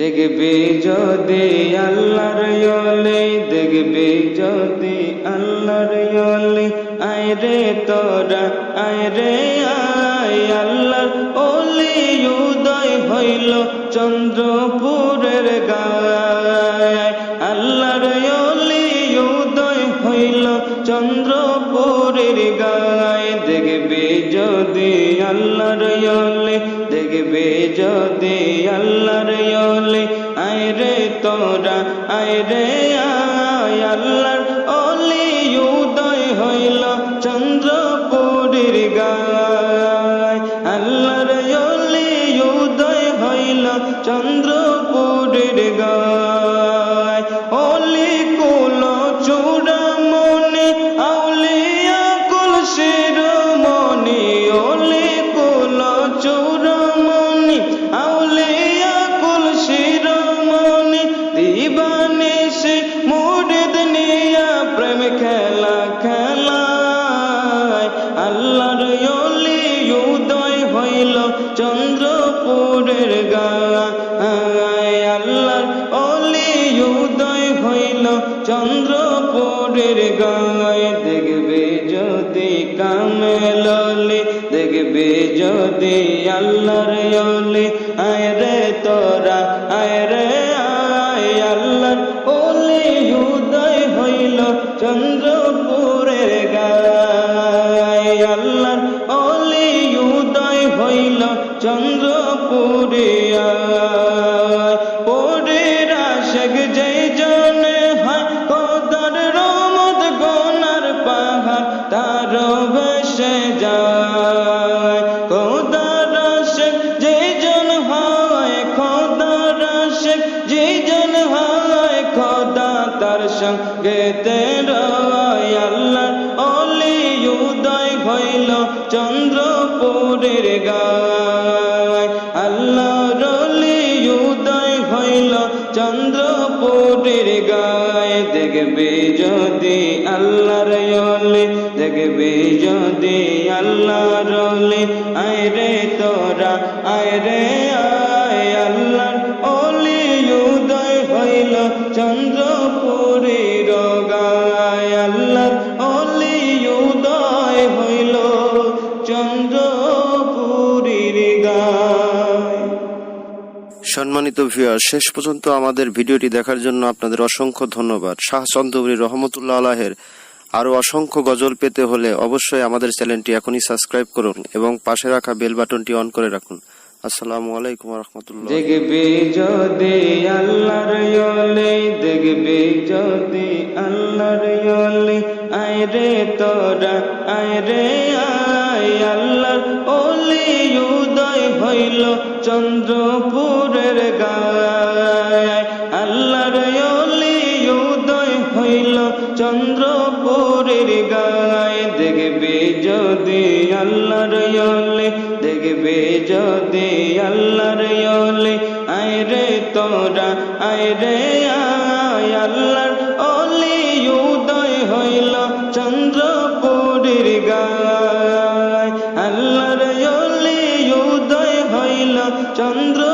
দেখবি যদি আল্লাহর ইয়লি, দেখবি যদি আল্লাহর ইয়লি, আয় রে তোরা, আয় রে আয় আল্লাহর ওলি, উদয় হইল চন্দ্রপুরের গায়। আল্লাহর ইয়লি উদয় হইল চন্দ্রপুরের গায়। দেখবি যদি আল্লাহর ইয়লি, দেখবি যদি আয় তোরা আয় রে অলি উদয় হইল চন্দ্রপুরীর গায় হইল চন্দ্রপুরের গায় দেখবে যদি কামেললি দেখবে যদি আল্লাহর আয় রে তোরা আয় রে তেরয় আল্লাহ। অলি উদয় হইল চন্দ্রপুরের গায়। আল্লাহ রলি উদয় হইল চন্দ্রপুরের গায়। দেখবে যদি আল্লাহর অলি, দেখবে যদি আল্লাহ রলি আয় রে তোরা, আয় রে আয়। হইল চন্দ্রপুরীর গায় আল্লাহর অলি উদয় হইল সম্মানিত ভিউয়ার শেষ পর্যন্ত আমাদের ভিডিওটি দেখার জন্য আপনাদের অসংখ্য ধন্যবাদ। শাহ চন্দ্রবরী রহমতুল্লাহ আলাহের আরও অসংখ্য গজল পেতে হলে অবশ্যই আমাদের চ্যানেলটি এখনই সাবস্ক্রাইব করুন এবং পাশে রাখা বেল বাটনটি অন করে রাখুন। আসসালামু আলাইকুম রহমতুল্লাহ দেখবি যদি আল্লাহর ইয়লি দেখবি যদি আল্লাহর ইয়লি আয় রে তোরা, আয় রে আল্লাহর অলি উদয় হইল চন্দ্রপুরের গায় আল্লাহর অলি উদয় হইল চন্দ্রপুরের গায় দেখবি যদি আল্লাহর ইয়লি দেখবে যদি আল্লাহর ওলি। আইরে তোরা আইরে আয় আল্লাহর ওলি। উদয় হইল চন্দ্রপুরীর গায়। আল্লাহর ওলি উদয় হইল চন্দ্রপুরীর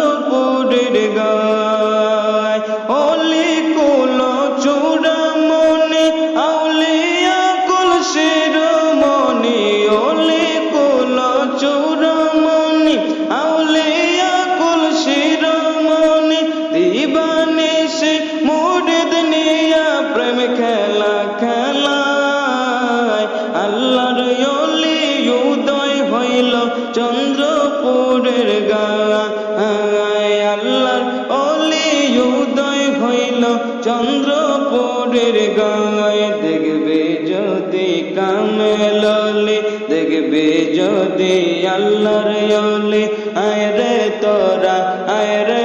চন্দ্রপুরের গায় দেখবে যদি কামেললি দেখবে যদি আল্লাহর অলি আয় রে তোরা, আয় রে,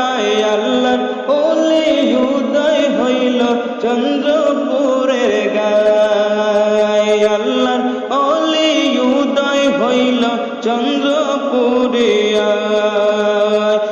আয় আল্লাহর অলি উদয় হইল চন্দ্রপুরের গায়। আল্লাহর অলি উদয় হইল চন্দ্রপুরিয়া পরের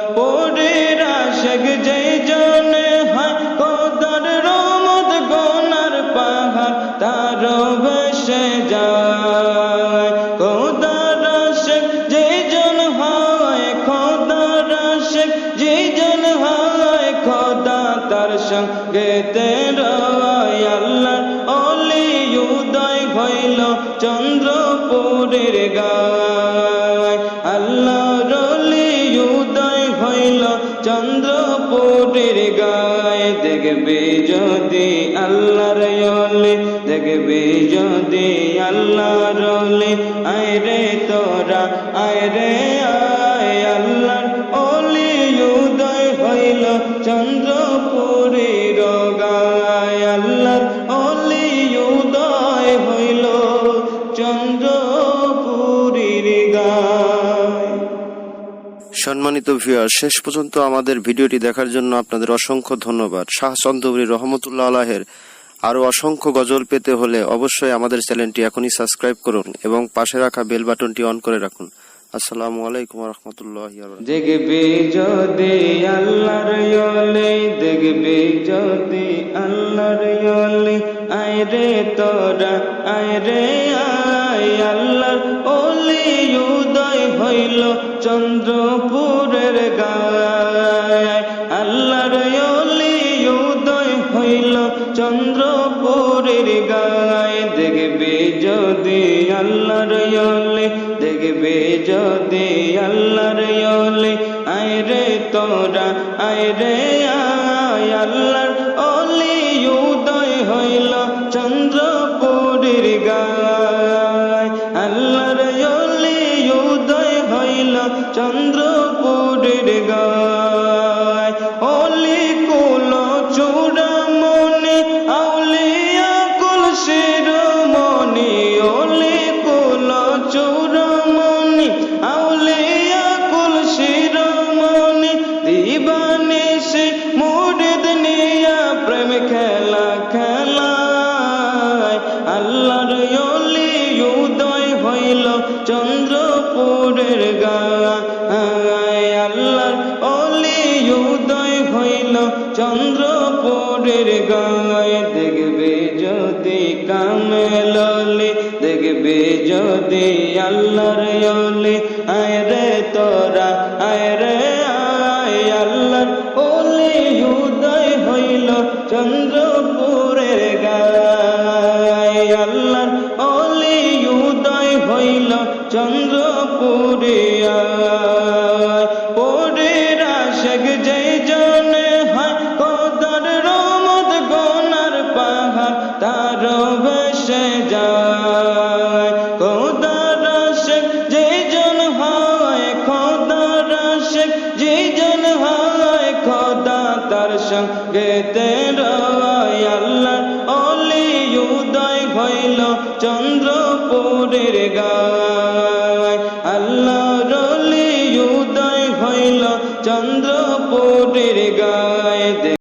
রয় আল্লাহ। অলি উদয় হইল চন্দ্রপুরের গায়। আল্লাহ রলি উদয় হইল চন্দ্রপুরের গায়। দেখবে যদি আল্লাহর অলি, দেখবে যদি আল্লাহর অলি। আয় রে তোরা, আয় রে আয় আল্লাহর অলি উদয় হইল চন্দ্রপুরের গায় আল্লাহর অলি উদয় হইল। চন্দ্রপুরীর সম্মানিত ভিউয়ার শেষ পর্যন্ত আমাদের ভিডিওটি দেখার জন্য আপনাদের অসংখ্য ধন্যবাদ। শাহ চন্দ্রবরী রহমতুল্লাহ আলাহের আরও অসংখ্য গজল পেতে হলে অবশ্যই আমাদের চ্যানেলটি এখনই সাবস্ক্রাইব করুন এবং পাশে রাখা বেল বাটনটি অন করে রাখুন। আসসালামু আলাইকুম রহমতুল্লাহ দেখবি যদি আল্লাহর ইয়লে দেখবি যদি আল্লাহর ইয়লে আয় রে তোরা, আয় রে আয় আল্লাহর ওলি উদয় হইল চন্দ্রপুরের গায় আল্লাহর চন্দ্রপুরের গায় দেখবে যদি আল্লাহর ইয়লে, দেখবে যদি আল্লাহর ইয়লে। আয় রে তোরা, আয় রে আল্লাহর অলি, উদয় হইল চন্দ্রপুরের গায় গায় আল্লাহর অলি উদয় হইল। চন্দ্রপুরের গায় দেখবে যদি কামেললি দেখবে যদি আল্লাহর অলি। আয় রে তোরা, আয় রে আয় আল্লাহর অলি উদয় হইল। চন্দ্রপুরের আয় পরের আশেক যেই জনে হয়, কদর রমদ গোনার পাহাড়, তার বেশে যায়। খোদার আশেক যেই জন হয় খোদার আশেক যেই জন হয়, খোদা তার সঙ্গে রয় আল্লাহ অলি উদয় চন্দ্রপুরের গায়। হইল চন্দ্রপুরের গায়